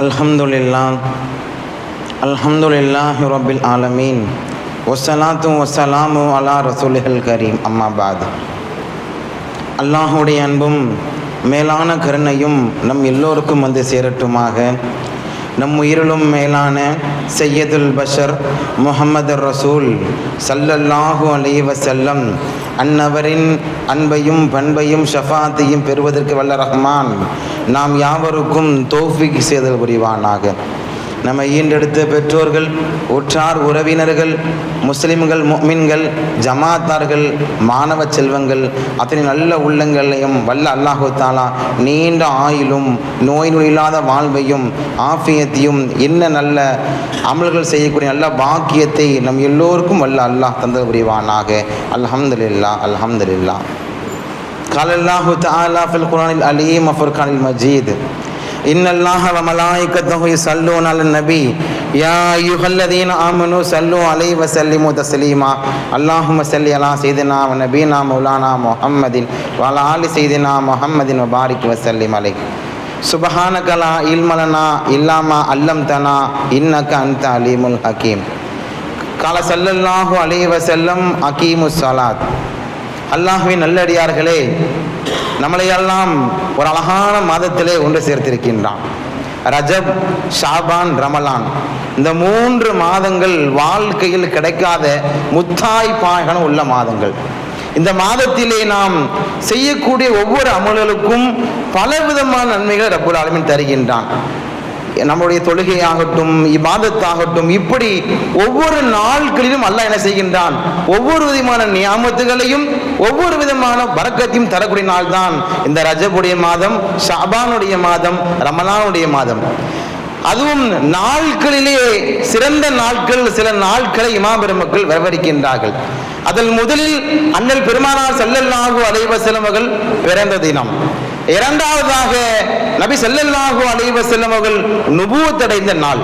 الحمد لله الحمد لله رب العالمين والصلاة والسلام على رسوله الكريم أما بعد அல்லாஹுடைய அன்பும் மேலான கருணையும் நம் எல்லோருக்கும் வந்து சேரட்டுமாக நம் உயிரிலும் மேலான செய்யதுல் பஷர் முஹம்மது ரசூல் சல்லல்லாஹு அலைஹி செல்லம் அன்னவரின் அன்பையும் பண்பையும் ஷஃபாத்தையும் பெறுவதற்கு வல்ல ரஹ்மான் நாம் யாவருக்கும் தோஃபிக் செய்தல் புரிவானாக. நம்ம ஈண்டெடுத்த பெற்றோர்கள் உற்றார் உறவினர்கள் முஸ்லிம்கள் முக்மின்கள் ஜமாத்தார்கள் மாணவ செல்வங்கள் அத்தனை நல்ல உள்ளங்களையும் வல்ல அல்லாஹு தாலா நீண்ட ஆயிலும் நோய் நொடி இல்லாத வாழ்வையும் ஆஃபியத்தையும் என்ன நல்ல அமல்கள் செய்யக்கூடிய நல்ல பாக்கியத்தை நம் எல்லோருக்கும் வல்ல அல்லாஹ் தந்தது புரிவானாக அல்ஹம்துலில்லா அல்ஹம்துலில்லா قال الله تعالى في القرآن العليم وفرقان المجيد إن الله وملائكته يصلون على النبي يا أيها الذين آمنوا صلوا عليه وسلموا تسليما اللهم صل على سيدنا ونبينا مولانا محمد وعلى آل سيدنا محمد وبارك وسلم عليه سبحانك لا علم لنا إلا ما علمتنا إنك أنت عليم الحكيم قال صلى الله عليه وسلم أقيم الصلاة அல்லாஹுவின் நல்லடியார்களே நம்மளையெல்லாம் ஒரு அழகான மாதத்திலே ஒன்று சேர்த்திருக்கின்றான். ரஜப் ஷாபான் ரமலான். இந்த மூன்று மாதங்கள் வாழ்க்கையில் கிடைக்காத முத்தாய்ப்பாகன உள்ள மாதங்கள். இந்த மாதத்திலே நாம் செய்யக்கூடிய ஒவ்வொரு அமல்களுக்கும் பலவிதமான நன்மைகளை ரப்புல் ஆலமின் தருகின்றான். நம்முடைய தொழுகையாகட்டும் இபாதத்தாகட்டும் இப்படி ஒவ்வொரு நாட்களிலும் அல்லாஹ் என்ன செய்கின்றான்? ஒவ்வொரு விதமான நியாமத்துகளையும் ஒவ்வொரு விதமான வரக்கத்தையும் தரக்கூடிய நாள் தான் இந்த ரஜபுடைய மாதம் ஷாபானுடைய மாதம் ரமலானுடைய மாதம். அதுவும் நாட்களிலே சிறந்த நாட்கள் சில நாட்களை இமாபெருமக்கள் விவரிக்கின்றார்கள் அதில் முதலில் அண்ணல் பெருமானார் செல்லல்லாகு அலைவசலம் அவர்கள் பிறந்த தினம். இரண்டாவதாக நபி செல்லல்லாஹு அலைவசல்லம் அவர்கள் நுபுவத்தடைந்த நாள்.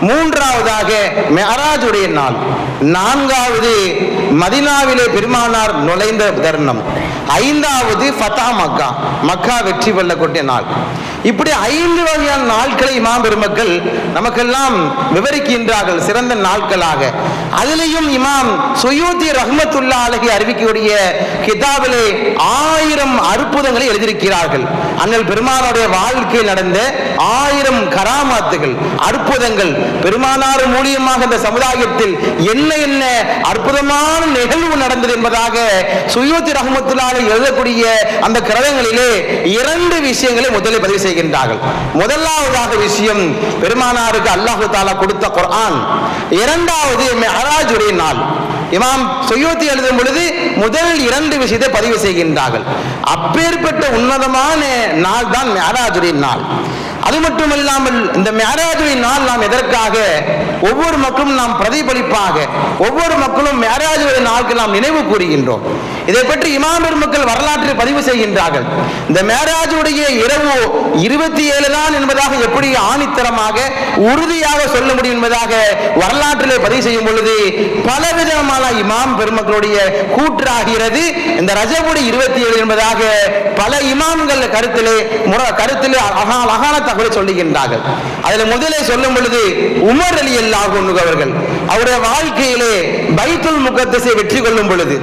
மூன்றாவதாக மெஹராஜுடைய நாள். நான்காவது மதினாவிலே பெருமானார் நுழைந்த தருணம் ஐந்தாவது ஃபதா மக்கா. மக்கா வெற்றி கொள்ளக்கூடிய நாள். இப்படி ஐந்து வகையான நாட்களை இமாம் பெருமக்கள் நமக்கெல்லாம் விவரிக்கின்றார்கள் சிறந்த நாட்களாக. அதிலையும் இமாம் சுயூத்தி ரஹ்மத்துல்லா அழகி அறிவிக்கக்கூடிய கிதாபிலே ஆயிரம் அற்புதங்களை எழுதியிருக்கிறார்கள். அண்ணல் பெருமானாருடைய வாழ்க்கையில் நடந்த ஆயிரம் கராமாத்துகள் அற்புதங்கள். பெருமானார் மூலியமாக இந்த சமுதாயத்தில் என்ன என்ன அற்புதமான நிகழ்வு நடந்தது என்பதாக சுயோத்தி ரஹமத்துல்லாவை எழுதக்கூடிய அந்த கிரதங்களிலே இரண்டு விஷயங்களை முதலில் பதிவு செய்கின்றார்கள். முதலாவதாக விஷயம் பெருமானாருக்கு அல்லாஹு தாலா கொடுத்த குர்ஆன். இரண்டாவது மெஹராஜுடைய நாள். இமாம் சுயோத்தி எழுதும் பொழுது முதல் இரண்டு விஷயத்தை பதிவு செய்கின்றார்கள். அப்பேற்பட்ட உன்னதமான நாள் தான் மெஹராஜுடைய நாள். அது மட்டுமல்லாமல் இந்த மேராஜுடைய நாள் நாம் எதற்காக? ஒவ்வொரு மக்களும் நாம் பிரதிபலிப்பாக ஒவ்வொரு மக்களும் மேராஜுடைய நாளுக்கு நாம் நினைவு கூறுகின்றோம். இதை பற்றி இமாமர் மக்கள் வரலாற்றில் பதிவு செய்கின்றார்கள். இந்த மேராஜுடைய இரவு இருபத்தி ஏழு தான் என்பதாக எப்படி ஆணித்தரமாக உறுதியாக சொல்ல முடியும் என்பதாக வரலாற்றிலே பதிவு செய்யும் பொழுது பலவிதமான இமாம் பெருமக்களுடைய கூற்றாகிறது. இந்த ரஜபுடி இருபத்தி ஏழு என்பதாக பல இமாம்கள் கருத்திலே கருத்திலே அழகா அகாலத்தை கூட சொல்லுகின்றார்கள். அதில் முதலே சொல்லும் பொழுது உமர் அலி அல்லாஹ் அவர்கள் அவருடைய வாழ்க்கையிலே பைத்துல் முகத்தசை வெற்றி கொள்ளும் பொழுது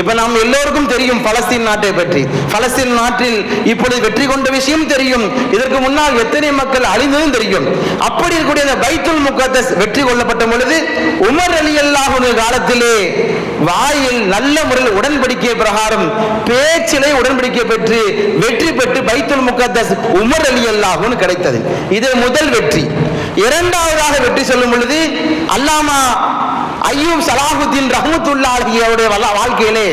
இப்ப நாம் எல்லோருக்கும் தெரியும் பலஸ்தீன் நாட்டை பற்றி. பலஸ்தீன் நாட்டில் இப்பொழுது வெற்றி கொண்ட விஷயம் தெரியும். இதற்கு முன்னால் எத்தனை மக்கள் அழிந்ததும் தெரியும். அப்படி இருக்கக்கூடிய அந்த பைத்துல் முகத்தஸ் வெற்றி கொள்ளப்பட்ட பொழுது உமர் அலி அல்லாஹுடைய காலத்திலே வாயில் நல்ல முறையில் உடன்படிக்கை பிரகாரம் பேச்சிலே உடன்படிக்கை பெற்று வெற்றி பெற்று பைத்துல் முகத்தஸ் உமர் அலி அல்லாஹுன்னு கிடைத்தது. இது முதல் வெற்றி. இரண்டாவதாக வெற்றி சொல்லும் பொழுது அல்லாமா ஐயூப் சலாஹுத்தீன் ரஹமத்துல்லா அவருடைய வல்ல- வாழ்க்கையிலே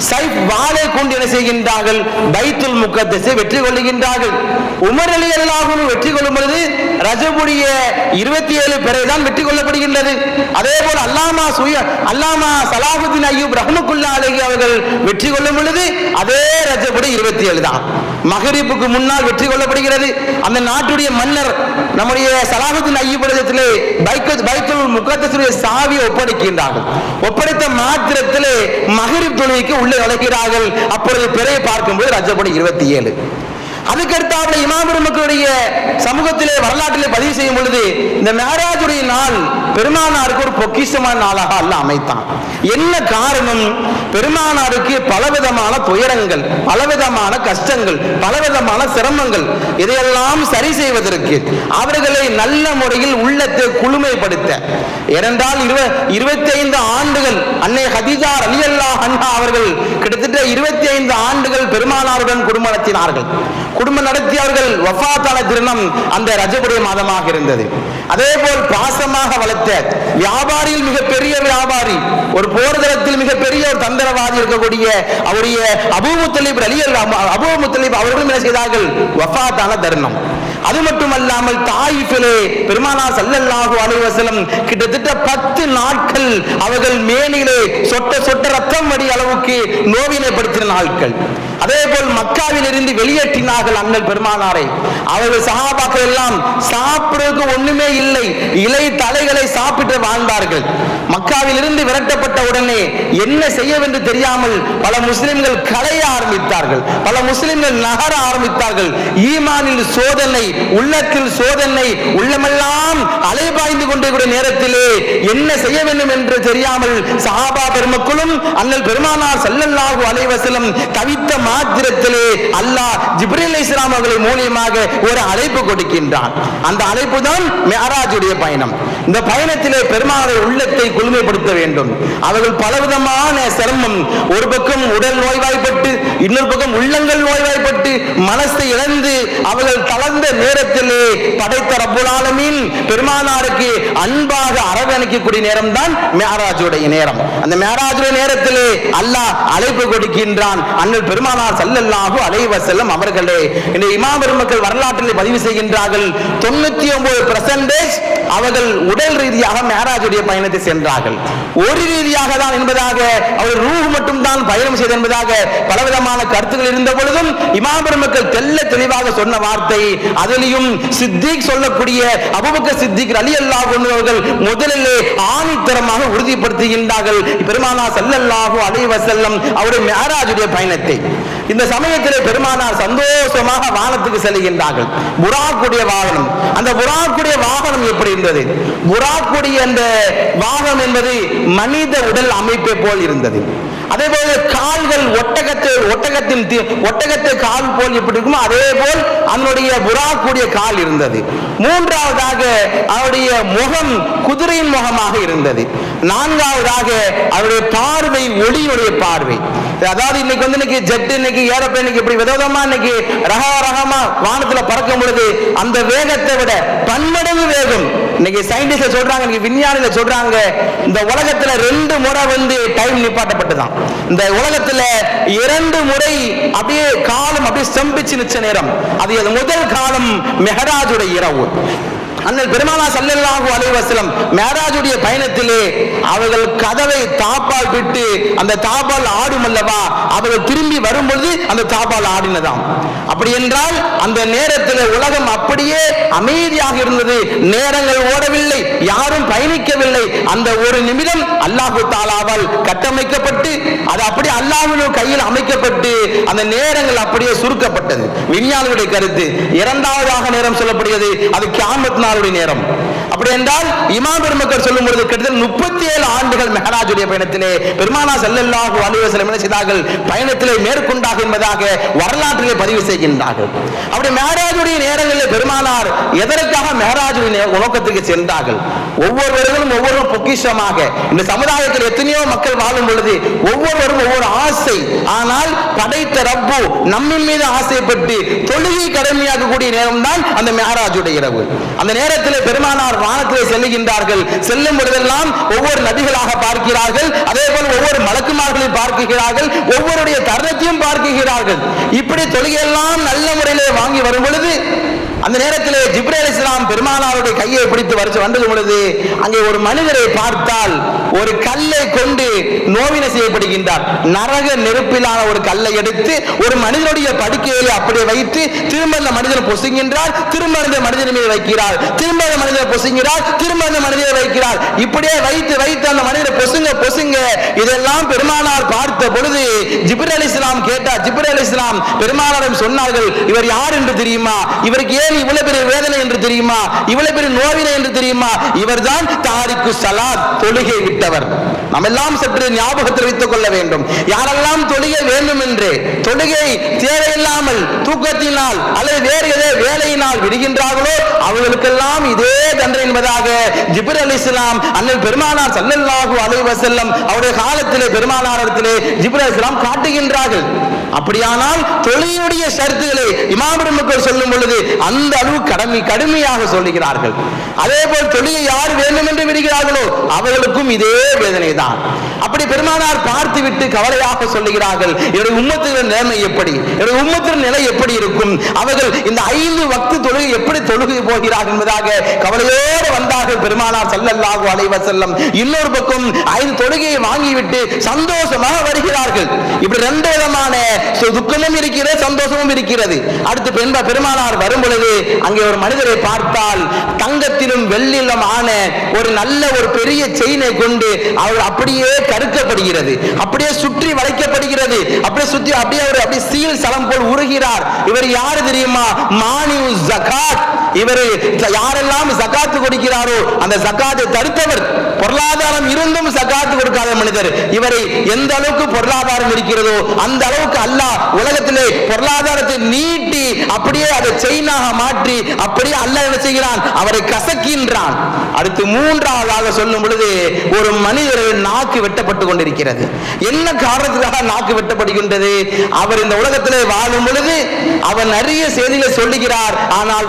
சைப் வாளை கொண்டு என்ன செய்கின்றார்கள்? பைத்துல் முக்கத்தை வெற்றி கொள்ளுகின்றார்கள். உமர் அலி அல்லாஹும் வெற்றி கொள்ளும் பொழுது ரஜபுடைய இருபத்தி ஏழு பிறை தான் வெற்றி கொள்ளப்படுகின்றது. அதே போல் அல்லாமா சுய அல்லாமா சலாஹுத்தீன் ஐயூப் ரஹமத்துல்லா அலஹி அவர்கள் வெற்றி கொள்ளும் பொழுது அதே ரஜபுடைய இருபத்தி ஏழு தான். மகரிப்புக்கு முன்னால் வெற்றி கொள்ளப்படுகிறது. அந்த நாட்டுடைய மன்னர் நம்முடைய சலாஹுத்தீன் ஐயப்படத்திலே பைக்கல் பைத்துல் முகத்தஸுடைய சாவியை ஒப்படைக்கின்றார்கள். ஒப்படைத்த மாத்திரத்திலே மகரிப் தொழுகைக்கு உள்ளே அழைக்கிறார்கள் அப்பொழுது பிறையை பார்க்கும்போது ரஜபடி இருபத்தி ஏழு. அதுக்கடுத்தாப்புல இமாம் பெருமக்களுடைய சமூகத்திலே வரலாற்றிலே பதிவு செய்யும் பொழுது இந்த மேராஜுடைய நாள் பெருமானாருக்கு ஒரு பொக்கிஷமான நாளாக அல்ல அமைத்தான். என்ன காரணம்? பெருமானாருக்கு பலவிதமான துயரங்கள் பலவிதமான கஷ்டங்கள் பலவிதமான சிரமங்கள் இதையெல்லாம் சரி செய்வதற்கு அவர்களை நல்ல முறையில் உள்ளத்தை குளுமைப்படுத்த. ஏனென்றால் இருவ இருபத்தி ஐந்து ஆண்டுகள் அன்னை ஹதிஜா அலி அல்லா அண்ணா அவர்கள் கிட்டத்தட்ட இருபத்தி ஐந்து ஆண்டுகள் பெருமானாருடன் குடும்பம் நடத்தினார்கள். குடும்பம் நடத்தியவர்கள் வஃபாத்தான திருநம் அந்த ரஜபுடைய மாதமாக இருந்தது. அதே போல் பாசமாக வளர்த்த வியாபாரியில் மிகப்பெரிய வியாபாரி ஒரு போர்தளத்தில் மிகப்பெரிய ஒரு தந்திரவாதி இருக்கக்கூடிய அவருடைய அபூமுத்தலீப் அலி அபூமுத்தலீப் அவர்களும் என்ன செய்தார்கள்? வஃபாத்தான தருணம். அது மட்டுமல்லாமல் தாயிஃபிலே பெருமானா சல்லல்லாஹு அலைஹி கிட்டத்தட்ட பத்து நாட்கள் அவர்கள் மேனிலே சொட்ட சொட்ட ரத்தம் வடி அளவுக்கு நோவினைப்படுத்தின நாட்கள். அதே போல் மக்காவில் இருந்து வெளியேற்றினார்கள் அண்ணல் பெருமானாரை. அவர்கள் சஹாபாக்கள் எல்லாம் சாப்பிடுறதுக்கு ஒண்ணுமே இல்லை. இலை தலைகளை சாப்பிட்டு வாழ்ந்தார்கள். மக்காவில் இருந்து விரட்டப்பட்ட உடனே என்ன செய்யவென்று தெரியாமல் பல முஸ்லிம்கள் களைய ஆரம்பித்தார்கள். பல முஸ்லிம்கள் நகர ஆரம்பித்தார்கள். ஈமானில் சோதனை உள்ளத்தில் சோதனை உள்ளமெல்லாம் அலைபாய்ந்து கொண்டிருக்கிற நேரத்திலே என்ன செய்ய வேண்டும் என்று தெரியாமல் சஹாபா பெருமக்களும் அண்ணல் பெருமானார் செல்லல்லாகு அலைஹி தவித்த மாத்திரத்திலே அல்லாஹ் ஜிப்ரீல் இஸ்லாம் அவர்கள் மூலியமாக ஒரு அழைப்பு கொடுக்கின்றான். அந்த அழைப்பு தான் மிஅராஜுடைய பயணம். இந்த பயணத்திலே பெருமாளர் உள்ளத்தை குளுமைப்படுத்த வேண்டும். அவர்கள் பலவிதமான சிரமம். ஒரு பக்கம் உடல் நோய்வாய்ப்பட்டு இன்னொரு பக்கம் உள்ளங்கள் நோய்வாய்ப்பட்டு மனசை இழந்து அவர்கள் தளர்ந்த நேரத்திலே படைத்த ரப்புலாலமின் பெருமானாருக்கு அன்பாக அரவணைக்கக்கூடிய நேரம் தான் மேராஜுடைய நேரம். அந்த மேராஜுடைய நேரத்திலே அல்லாஹ் அழைப்பு கொடுக்கின்றான். அண்ணல் பெருமானார் சல்லல்லாஹு அலைவ வஸல்லம் அவர்களே இந்த இமாம் பெருமக்கள் வரலாற்றில் பதிவு செய்கின்றார்கள். தொண்ணூத்தி ஒன்பது பெர்சன்டேஜ் அவர்கள் உடல் ரீதியாக மேராஜுடைய பயணத்தை சென்றார்கள். ஒரு ரீதியாக தான் என்பதாக அவர் ரூ மட்டும் தான் பயணம் செய்த என்பதாக பலவிதமான கருத்துக்கள் இருந்த பொழுதும் இமாம் பெருமக்கள் தெல்ல தெளிவாக சொன்ன வார்த்தை அதிலையும் சித்திக் சொல்லக்கூடிய அபுபக்க சித்திக் அலி அல்லா அவர்கள் முதலிலே ஆணித்தரமாக உறுதிப்படுத்துகின்றார்கள். பெருமானா சல்லல்லாஹு அலைஹி வஸல்லம் அவருடைய மேராஜுடைய பயணத்தை. இந்த சமயத்திலே பெருமானார் சந்தோஷமாக வானத்துக்கு செல்கின்றார்கள். புறாக்குடைய வாகனம். அந்த புறாக்குடைய வாகனம் எப்படி இருந்தது? புறாக்குடைய அந்த வாகனம் என்பது மனித உடல் அமைப்பை போல் இருந்தது. அதே போல கால்கள் ஒட்டகத்தை ஒட்டகத்தின் தி- ஒட்டகத்தை கால் போல் எப்படி இருக்குமோ அதே போல் அதனுடைய புறாக்குடைய கால் இருந்தது. மூன்றாவதாக அவருடைய முகம் குதிரையின் முகமாக இருந்தது. நான்காவதாக அவருடைய பார்வை ஒளியுடைய பார்வை. அதாவது இன்னைக்கு வந்து இன்னைக்கு ஜெட் இன்னைக்கு ஏரோப்ளேன் இன்னைக்கு இப்படி விதவிதமா இன்னைக்கு ரக ரகமா வானத்துல பறக்கும் பொழுது அந்த வேகத்தை விட பன்மடங்கு வேகம். இன்னைக்கு சயின்டிஸ்ட் சொல்றாங்க இன்னைக்கு விஞ்ஞானிகள் சொல்றாங்க இந்த உலகத்துல ரெண்டு முறை வந்து டைம் நிப்பாட்டப்பட்டுதான். இந்த உலகத்துல இரண்டு முறை அப்படியே காலம் அப்படியே ஸ்தம்பிச்சு நிச்ச நேரம். அது அது முதல் காலம் மெஹராஜுடைய இரவு. அண்ணல் பெருமானா சல்லல்லாஹு அலைஹி மேராஜுடைய பயணத்திலே அவர்கள் கதவை தாப்பால் விட்டு அந்த தாப்பால் ஆடும் அல்லவா அவர்கள் திரும்பி வரும்பொழுது அந்த தாப்பால் ஆடினதாம். அப்படி என்றால் அந்த நேரத்தில் உலகம் அப்படியே அமைதியாக இருந்தது. நேரங்கள் ஓடவில்லை யாரும் பயணிக்கவில்லை. அந்த ஒரு நிமிடம் அல்லாஹு தாலாவால் கட்டமைக்கப்பட்டு அது அப்படியே அல்லாஹ்வின் கையில் அமைக்கப்பட்டு அந்த நேரங்கள் அப்படியே சுருக்கப்பட்டது. விஞ்ஞானிகளுடைய கருத்து இரண்டாவதாக நேரம் சொல்லப்படுகிறது அது கியாமத் நாளுடைய நேரம். அப்படி என்றால் இமாம் பெருமக்கள் சொல்லும் பொழுது கிட்டத்தட்ட முப்பத்தி ஏழு ஆண்டுகள் மெஹராஜுடைய பயணத்திலே பெருமானா ஸல்லல்லாஹு அலுவலம் என்ன செய்தார்கள்? பயணத்திலே மேற்கொண்டாக என்பதாக வரலாற்றிலே பதிவு செய்கின்றார்கள். அப்படி மெஹராஜுடைய நேரங்களில் பெருமானார் எதற்காக மெஹராஜுடைய நே- சென்றார்கள்? ஒவ்வொருவர்களும் ஒவ்வொரு பொக்கிஷமாக. இந்த சமுதாயத்தில் எத்தனையோ மக்கள் வாழும் பொழுது ஒவ்வொருவரும் ஒவ்வொரு ஆசை. ஆனால் படைத்த ரப்பு நம்மின் மீது ஆசைப்பட்டு தொழுகை கடமையாக்கக்கூடிய நேரம் தான் அந்த மேராஜுடைய இரவு. அந்த நேரத்தில் பெருமானார் வானத்திலே செல்லுகின்றார்கள். செல்லும் பொழுதெல்லாம் ஒவ்வொரு நதிகளாக பார்க்கிறார்கள். அதே போல் ஒவ்வொரு மலக்குமார்களையும் பார்க்கிறார்கள் ஒவ்வொருடைய தருணத்தையும் பார்க்கிறார்கள் இப்படி தொழுகையெல்லாம் நல்ல முறையிலே வாங்கி வரும் பொழுது அந்த நேரத்திலே ஜிப்ரேல் இஸ்லாம் பெருமானாருடைய கையை பிடித்து வரிச்சு வந்தது பொழுது அங்கே ஒரு மனிதரை பார்த்தால் ஒரு கல்லை கொண்டு நோவினை செய்யப்படுகின்றார். நரக நெருப்பிலான ஒரு கல்லை எடுத்து ஒரு மனிதனுடைய படுக்கையிலே அப்படியே வைத்து திரும்ப அந்த மனிதன் பொசுங்கின்றார் திரும்ப அந்த மனிதன் மீது வைக்கிறார். திரும்ப அந்த மனிதனை பொசுங்கிறார் திரும்ப அந்த மனிதனை வைக்கிறார். இப்படியே வைத்து வைத்து அந்த மனிதனை பொசுங்க பொசுங்க. இதெல்லாம் பெருமானார் பார்த்த பொழுது ஜிப்ரேல் இஸ்லாம் கேட்டார் ஜிப்ரேல் இஸ்லாம் பெருமானாரிடம் சொன்னார்கள் இவர் யார் என்று தெரியுமா? இவருக்கு ஏன் இவ்வளவு பெரிய வேதனை என்று தெரியுமா? இவ்வளவு பெரிய நோவினை என்று தெரியுமா? இவர்தான் தாரிக்கு சலாத் தொழுகை விட்டவர். நாம் எல்லாம் சற்று ஞாபகத்தில் வைத்துக் கொள்ள வேண்டும். யாரெல்லாம் தொழுகை வேண்டும் என்று தொழுகை தேவையில்லாமல் தூக்கத்தினால் அல்லது வேறு ஏதோ வேலையினால் விடுகின்றார்களோ அவர்களுக்கெல்லாம் இதே தண்டனை என்பதாக ஜிபிர் அலி இஸ்லாம் அண்ணன் பெருமானார் சல்லல்லாஹு அலைவசல்லம் அவருடைய காலத்திலே பெருமானார் இடத்திலே அலி இஸ்லாம் காட்டுகின்றார்கள். அப்படியானால் தொழிலுடைய ஷரத்துகளை இமாமிடமுக்கள் சொல்லும் பொழுது அந்த அளவு கடமை கடுமையாக சொல்லுகிறார்கள். அதே போல் தொழிலை யார் வேண்டும் என்று விடுகிறார்களோ அவர்களுக்கும் இதே வேதனை தான் அப்படி பெருமானார் பார்த்து விட்டு கவலையாக சொல்லுகிறார்கள் என்னுடைய உம்மத்தின் நிலைமை எப்படி? என்னுடைய உம்மத்தின் நிலை எப்படி இருக்கும்? அவர்கள் இந்த ஐந்து வக்து தொழுகை எப்படி தொழுகை போகிறார்கள் என்பதாக கவலையோடு வந்தார்கள் பெருமானார் சல்லல்லாஹு அலைவ செல்லம் இன்னொரு பக்கம் ஐந்து தொழுகையை வாங்கிவிட்டு சந்தோஷமாக வருகிறார்கள். இப்படி ரெண்டு விதமான துக்கமும் இருக்கிறது சந்தோஷமும் இருக்கிறது. அடுத்து பெண்பா பெருமானார் வரும் பொழுது அங்கே ஒரு மனிதரை பார்த்தால் தங்கத்திலும் வெள்ளிலும் ஆன ஒரு நல்ல ஒரு பெரிய செயினை கொண்டு அவர் அப்படியே கருக்கப்படுகிறது அப்படியே சுற்றி வளைக்கப்படுகிறது. அப்படியே சுற்றி அப்படியே அவர் அப்படியே சீல் சலம் போல் உருகிறார். இவர் யாரு தெரியுமா? மானியு ஜகாத். இவர் யாரெல்லாம் சகாத்து கொடுக்கிறாரோ அந்த ஜகாத்தை தடுத்தவர். பொருளாதாரம் இருந்தும் சக்காத்து கொடுக்காத மனிதர். இவரை எந்த அளவுக்கு பொருளாதாரம் இருக்கிறதோ அந்த அளவுக்கு அல்லாஹ் உலகத்திலே பொருளாதாரத்தை நீட்டி அப்படியே அதை செயினாக மாற்றி அப்படியே அல்ல என்ன செய்கிறான்? அவரை கசக்கின்றான். அடுத்து மூன்றாவதாக சொல்லும் பொழுது ஒரு மனிதர் நாக்கு வெட்டப்பட்டு கொண்டிருக்கிறது. என்ன காரணத்துக்காக நாக்கு வெட்டப்படுகின்றது? அவர் இந்த உலகத்திலே வாழும் பொழுது அவர் நிறைய செய்திகளை சொல்லுகிறார். ஆனால்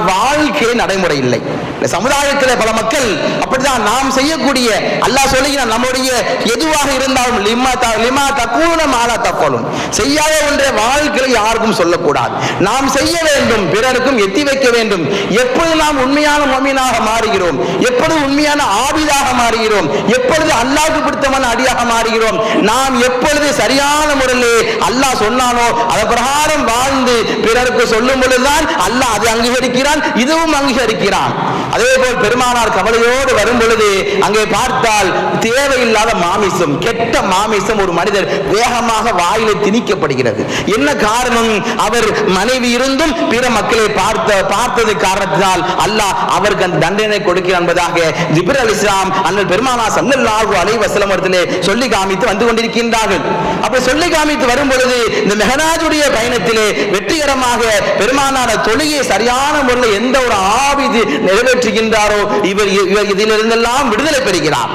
வாழ்க்கையே நடைமுறை இல்லை. இந்த சமுதாயத்திலே பல மக்கள் அப்படிதான் நாம் செய்யக்கூடிய அல்லாஹ் சொல்லுகிறான் நம்முடைய எதுவாக இருந்தாலும் லிமா த லிமா தக்கூன மாலா தப்பலும் செய்யாத ஒன்றை வாழ்க்கையில் யாருக்கும் சொல்லக்கூடாது. நாம் செய்ய வேண்டும் பிறருக்கும் எத்தி வைக்க வேண்டும். எப்பொழுது நாம் உண்மையான மொமீனாக மாறுகிறோம்? எப்பொழுது உண்மையான ஆபிதாக மாறுகிறோம்? எப்பொழுது அல்லாவுக்கு பிடித்தமான அடியாக மாறுகிறோம்? நாம் எப்பொழுது சரியான முறையில் அல்லாஹ் சொன்னானோ அதை பிரகாரம் வாழ்ந்து பிறருக்கு சொல்லும் பொழுதுதான் அல்லாஹ் அதை அங்கீகரிக்கிறான் இதுவும் அங்கீகரிக்கிறான். அதே போல் பெருமானார் கவலையோடு வரும் பொழுது அங்கே பார்த்தால் தேவையில்லாத மாமிசம் கெட்ட மாமிசம் ஒரு மனிதர் வேகமாக வாயிலே திணிக்கப்படுகிறது. என்ன காரணம்? அவர் மனைவி இருந்தும் பிற மக்களை பார்த்த பார்த்தது காரணத்தினால் அல்லாஹ் அவருக்கு அந்த தண்டனை கொடுக்கிறார் என்பதாக ஜிபிர் அலி இஸ்லாம் அண்ணல் பெருமானா சல்லல்லாஹு அலை வசலம் இடத்திலே சொல்லி காமித்து வந்து கொண்டிருக்கின்றார்கள். அப்படி சொல்லி காமித்து வரும் பொழுது இந்த மெஹராஜுடைய பயணத்திலே வெற்றிகரமாக பெருமானான தொழுகை சரியான முறையில் எந்த ஒரு ஆவிது நிறைவேற்றுகின்றாரோ இவர் இதிலிருந்தெல்லாம் விடுதலை பெறுகிறார்.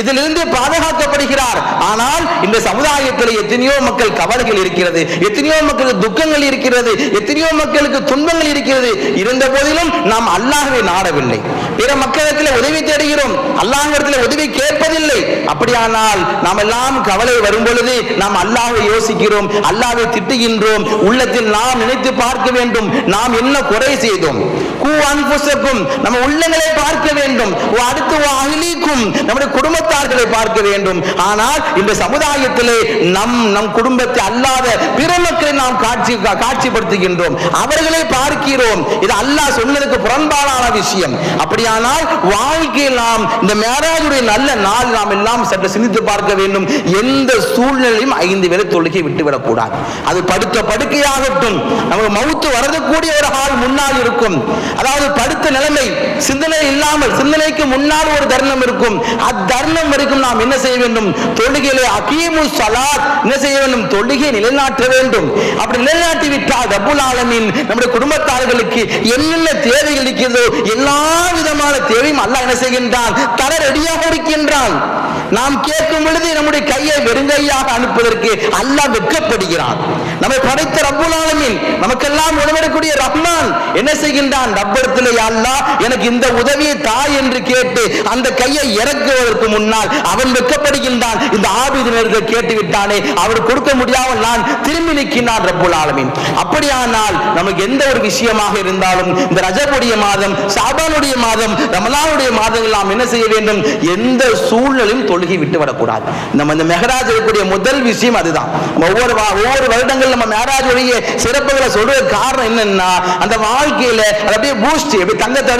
இதிலிருந்து பாதுகாக்கப்படுகிறார். ஆனால் இந்த சமுதாயத்தில் எத்தனையோ மக்கள் கவலைகள் இருக்கிறது எத்தனையோ மக்களுக்கு துக்கங்கள் இருக்கிறது எத்தனையோ மக்களுக்கு துன்பங்கள் இருக்கிறது. இருந்த போதிலும் நாம் அல்லாஹவை நாடவில்லை. பிற மக்களிடத்தில் உதவி தேடுகிறோம். அல்லாஹிடத்தில் உதவி கேட்பதில்லை. அப்படியானால் நாம் எல்லாம் கவலை வரும் பொழுது நாம் அல்லாஹ்வை யோசிக்கிறோம் அல்லாஹ்வை திட்டுகின்றோம். உள்ளத்தில் நாம் நினைத்து பார்க்க வேண்டும். நாம் என்ன குறை செய்தோம்? நம்ம உள்ளங்களை பார்க்க வேண்டும். ஓ அடுத்து ஓ அகிலிக்கும். நம்முடைய குடும்பத்தார்களை பார்க்க வேண்டும். ஆனால் இந்த சமுதாயத்திலே நம் நம் குடும்பத்தை அல்லாத பிற மக்களை நாம் காட்சி காட்சிப்படுத்துகின்றோம். அவர்களை பார்க்கிறோம். இது அல்லாஹ் சொன்னதுக்கு புறம்பாலான விஷயம். அப்படியானால் வாழ்க்கையில் நாம் இந்த மேராஜுடைய நல்ல நாள் நாம் எல்லாம் சற்று சிந்தித்து பார்க்க வேண்டும். எந்த சூழ்நிலையும் ஐந்து பேரை தொழுகை விட்டுவிடக்கூடாது. அது படுத்த படுக்கையாகட்டும். நமக்கு மவுத்து வரதக்கூடிய ஒரு ஆள் முன்னால் இருக்கும். அதாவது படுத்த நிலைமை சிந்தனை இல்லாமல் சிந்தனைக்கு முன்னால் ஒரு தருணம் இருக்கும். அத்தருணம் வரைக்கும் நாம் என்ன செய்ய வேண்டும்? தொழுகையிலே அகீமு சலாத். என்ன செய்ய வேண்டும்? தொழுகை நிலைநாட்ட வேண்டும். அப்படி நிலைநாட்டி விட்டால் ரபுல் ஆலமின் நம்முடைய குடும்பத்தார்களுக்கு என்னென்ன தேவைகள் இருக்கிறதோ எல்லா விதமான தேவையும் அல்லாஹ் என்ன செய்கின்றான்? தர ரெடியாக இருக்கின்றான். நாம் கேட்கும் பொழுது நம்முடைய கையை வெறுங்கையாக அனுப்புவதற்கு அல்லாஹ் வெட்கப்படுகிறான். நம்மை படைத்த ரப்புல் ஆலமீன் நமக்கெல்லாம் உணவிடக்கூடிய ரஹ்மான் என்ன செய்கின்றான்? ரப்படத்திலே அல்லாஹ் எனக்கு இந்த உதவியை தா என்று கேட்டு அந்த கையை இறக்குவதற்கு முன்னால் அவன் வெட்கப்படுகின்றான். இந்த ஆபிதினர்கள் கேட்டு விட்டானே அவர் கொடுக்க முடியாமல் நான் திரும்பி நிற்கின்றான் ரப்புல் ஆலமீன். அப்படியானால் நமக்கு எந்த ஒரு விஷயமாக இருந்தாலும் இந்த ரஜபுடைய மாதம் சாபானுடைய மாதம் ரமலானுடைய மாதங்கள் நாம் என்ன செய்ய வேண்டும்? எந்த சூழ்நிலையும் தொழுகி விட்டு விடக்கூடாது நம்ம இந்த மெஹராஜ் இருக்கக்கூடிய முதல் விஷயம் அதுதான். ஒவ்வொரு ஒவ்வொரு வருடங்கள் நம்ம மெஹராஜுடைய சிறப்புகளை சொல்றதுக்கு காரணம் என்னன்னா அந்த வாழ்க்கையில அது அப்படியே பூஸ்ட் அப்படியே தங்கத்தை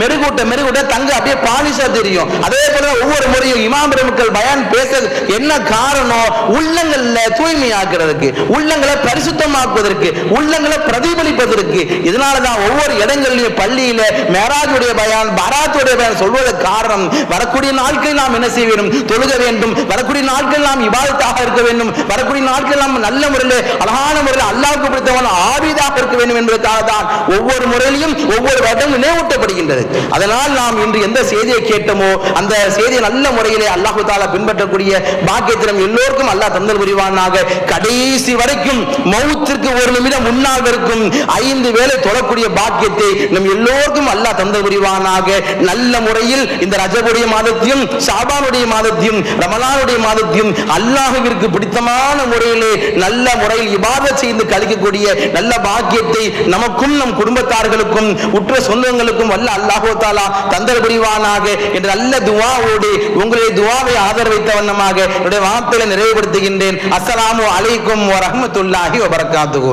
மெருகூட்ட மெருகூட்ட தங்க அப்படியே பாலிஷா தெரியும். அதே போல ஒவ்வொரு முறையும் இமாம் பெருமக்கள் பயன் பேச என்ன காரணம்? உள்ளங்கள்ல தூய்மையாக்குறதுக்கு உள்ளங்களை பரிசுத்தமாக்குவதற்கு உள்ளங்களை பிரதிபலிப்பதற்கு. இதனாலதான் ஒவ்வொரு இடங்கள்லயும் பள்ளியில மேராஜுடைய பயன் பராத்துடைய பயன் சொல்வதற்கு காரணம். வரக்கூடிய நாட்களில் நாம் என்ன செய்வோம் தொழுக வேண்டும். வரக்கூடிய நாட்கள் நாம் இபாதத்தாக இருக்க வேண்டும். வரக்கூடிய நாட்கள் நாம் நல்ல முறையில் அழகான முறையில் அல்லாவுக்கு பிடித்தவன் ஆவிதாக இருக்க வேண்டும் என்பதற்காக தான் ஒவ்வொரு முறையிலும் ஒவ்வொரு வருடம் நினைவூட்டப்படுகின்றது. அதனால் நாம் இன்று எந்த செய்தியை கேட்டோமோ அந்த செய்தியை நல்ல முறையிலே அல்லாஹு தாலா பின்பற்றக்கூடிய பாக்கியத்தினம் எல்லோருக்கும் அல்லாஹ் தந்தல் புரிவானாக. கடைசி வரைக்கும் மௌத்திற்கு ஒரு நிமிடம் முன்னால் இருக்கும் ஐந்து வேலை தொடக்கூடிய பாக்கியத்தை நம் எல்லோருக்கும் அல்லாஹ் தந்தல் புரிவானாக. நல்ல முறையில் இந்த ரஜபுடைய மாதத்தையும் சாபானுடைய மாதத்தையும் மாதத்தையும் ரமலானுடைய மாதத்தையும் அல்லாஹுவிற்கு பிடித்தமான முறையிலே நல்ல முறையில் இபாதத் செய்து கழிக்கக்கூடிய நல்ல பாக்கியத்தை நமக்கும் நம் குடும்பத்தார்களுக்கும் உற்ற சொந்தங்களுக்கும் வல்ல அல்லாஹோ தாலா தந்தர் புரிவானாக என்ற நல்ல துவாவோடு உங்களுடைய துவாவை ஆதரவைத்த வண்ணமாக என்னுடைய வார்த்தைகளை நிறைவுபடுத்துகின்றேன். அஸ்ஸலாமு அலைக்கும் வரஹ்மத்துல்லாஹி வபரகாத்துஹு.